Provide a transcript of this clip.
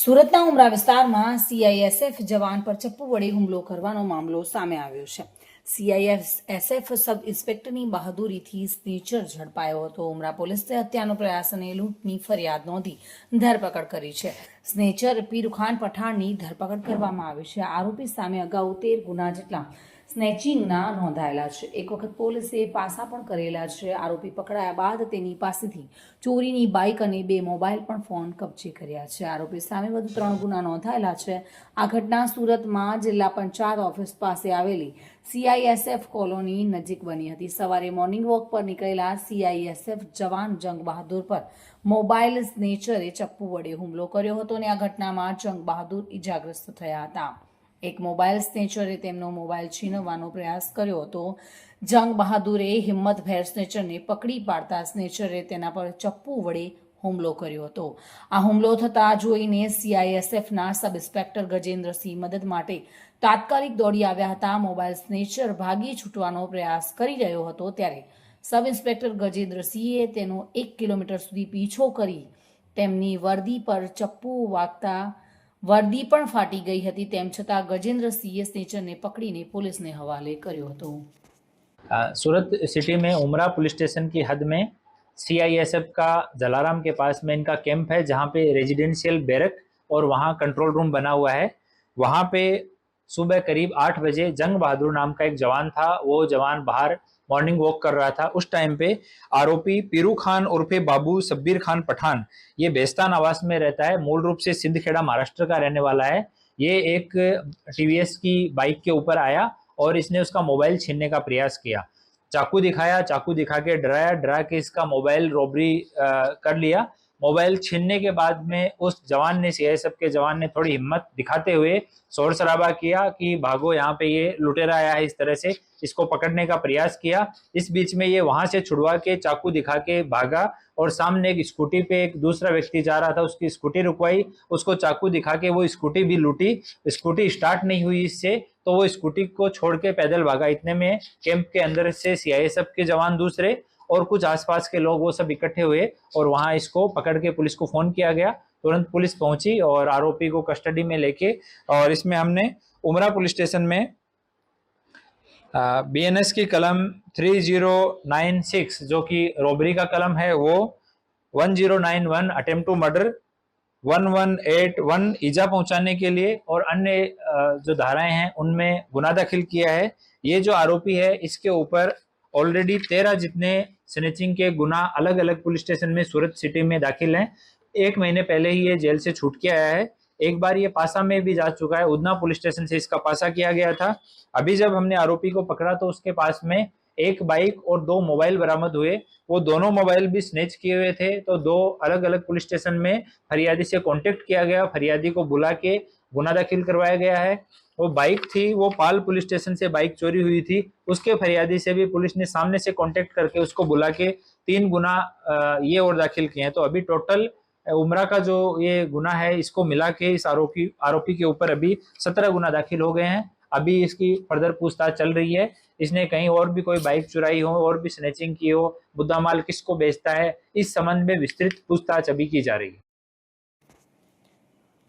સુરતના ઉમરા વિસ્તારમાં સીઆઈએસએફ જવાન પર ચપ્પુ વડે હુમલો કરવાનો મામલો સામે આવ્યો છે. સીઆઈએસએફ સબ ઇન્સ્પેક્ટરની બહાદુરીથી સ્નેચર ઝડપાયો હતો. ઉમરા પોલીસે હત્યાનો પ્રયાસ અને લૂંટની ફરિયાદ નોંધી ધરપકડ કરી છે. સ્નેચર પીરુખાન પઠાણની ધરપકડ કરવામાં આવી છે. આરોપી સામે અગાઉ તેર ગુના જેટલા સ્નેચિંગના નોંધાયેલા છે. એક વખત પોલીસે પાસા પણ કરેલા છે. આરોપી પકડાયા બાદ તેની પાસેથી ચોરીની બાઇક અને બે મોબાઈલ પણ ફોન કબજે કર્યા છે. આરોપી સામે વધુ ત્રણ ગુના નોંધાયેલા છે. આ ઘટના સુરતમાં જિલ્લા પંચાયત ઓફિસ પાસે આવેલી સીઆઈએસએફ કોલોની નજીક બની હતી. સવારે મોર્નિંગ વોક પર નીકળેલા સીઆઈએસએફ જવાન જંગ બહાદુર પર મોબાઈલ સ્નેચરે ચપ્પુ વડે હુમલો કર્યો હતો અને આ ઘટનામાં જંગ બહાદુર ઇજાગ્રસ્ત થયા હતા. એક મોબાઈલ સ્નેચરે તેમનો મોબાઈલ છીનવવાનો પ્રયાસ કર્યો હતો. જંગ બહાદુરે હિંમતભેર સ્નેચરને પકડી પાડતા સ્નેચરે તેના પર ચપ્પુ વડે હુમલો કર્યો હતો. આ હુમલો થતા જોઈને સીઆઈએસએફના સબ ઇન્સ્પેક્ટર ગજેન્દ્રસિંહ મદદ માટે તાત્કાલિક દોડી આવ્યા હતા. મોબાઈલ સ્નેચર ભાગી છૂટવાનો પ્રયાસ કરી રહ્યો હતો ત્યારે સબ ઇન્સ્પેક્ટર ગજેન્દ્રસિંહે તેનો એક કિલોમીટર સુધી પીછો કરી તેમની વર્દી પર ચપ્પુ વાગતા વર્દી પણ ફાટી ગઈ હતી તેમ છતાં ગજેન્દ્રસિંહે સ્નેચરને પકડીને પોલીસને હવાલે કર્યો હતો आ, सूरत सिटी में उमरा पुलिस स्टेशन की हद में सीआईएसएफ का जलाराम के पास में इनका कैंप है जहाँ पे रेजिडेंशियल बैरक और वहाँ कंट्रोल रूम बना हुआ है वहाँ पे सुबह करीब आठ बजे जंग बहादुर नाम का एक जवान था वो जवान बाहर मॉर्निंग वॉक कर रहा था। उस टाइम पे आरोपी पीरू खान उर्फे बाबू सब्बीर खान पठान, ये बेस्तान आवास में रहता है। मूल रूप से सिंधखेड़ा, महाराष्ट्र का रहने वाला है। ये एक टीवीएस की बाइक के ऊपर आया और इसने उसका मोबाइल छीनने का प्रयास किया। चाकू दिखाया, चाकू दिखा के डराया, डरा के इसका मोबाइल रॉबरी कर लिया। मोबाइल छीनने के बाद में उस जवान ने सीआईएसएफ के जवान ने थोड़ी हिम्मत दिखाते हुए शोर शराबा किया कि भागो, यहाँ पे ये लुटेरा आया है इस तरह से। इसको पकड़ने का प्रयास किया। इस बीच में ये वहाँ से छुड़वा के चाकू दिखा के भागा और सामने एक स्कूटी पे एक दूसरा व्यक्ति जा रहा था, उसकी स्कूटी रुकवाई। उसको चाकू दिखा के वो स्कूटी भी लूटी। स्कूटी स्टार्ट नहीं हुई इससे तो वो स्कूटी को छोड़ के पैदल भागा। इतने में कैंप के अंदर से सीआईएसएफ के जवान दूसरे और कुछ आसपास के लोग वो सब इकट्ठे हुए और वहाँ इसको पकड़ के पुलिस को फ़ोन किया गया। तुरंत पुलिस पहुँची और आरोपी को कस्टडी में लेके और इसमें हमने उमरा पुलिस स्टेशन में बी एन एस की कलम 3096 जो कि रॉबरी का कलम है, वो 1091 अटेम्प्ट टू मर्डर 1181 ईजा पहुँचाने के लिए और अन्य जो धाराएँ हैं, उनमें गुना दाखिल किया है। ये जो आरोपी है, इसके ऊपर ऑलरेडी तेरह जितने स्नेचिंग के गुना अलग अलग पुलिस स्टेशन में सूरत सिटी में दाखिल हैं। एक महीने पहले ही ये जेल से छूट के आया है। एक बार ये पासा में भी जा चुका है। उधना पुलिस स्टेशन से इसका पासा किया गया था। अभी जब हमने आरोपी को पकड़ा तो उसके पास में एक बाइक और दो मोबाइल बरामद हुए। वो दोनों मोबाइल भी स्नेच किए हुए थे। तो दो अलग अलग पुलिस स्टेशन में फरियादी से कांटेक्ट किया गया। फरियादी को बुला के गुना दाखिल करवाया गया है। वो बाइक थी, वो पाल पुलिस स्टेशन से बाइक चोरी हुई थी। उसके फरियादी से भी पुलिस ने सामने से कांटेक्ट करके उसको बुला के तीन गुना ये और दाखिल किए हैं। तो अभी टोटल उमरा का जो ये गुना है, इसको मिला के इस आरोपी आरोपी के ऊपर अभी सत्रह गुना दाखिल हो गए हैं। अभी इसकी फर्दर पूछताछ चल रही है। इसने कहीं और भी कोई बाइक चुराई हो, और भी स्नेचिंग की हो, मुद्दा माल किसको बेचता है, इस संबंध में विस्तृत पूछताछ अभी की जा रही है।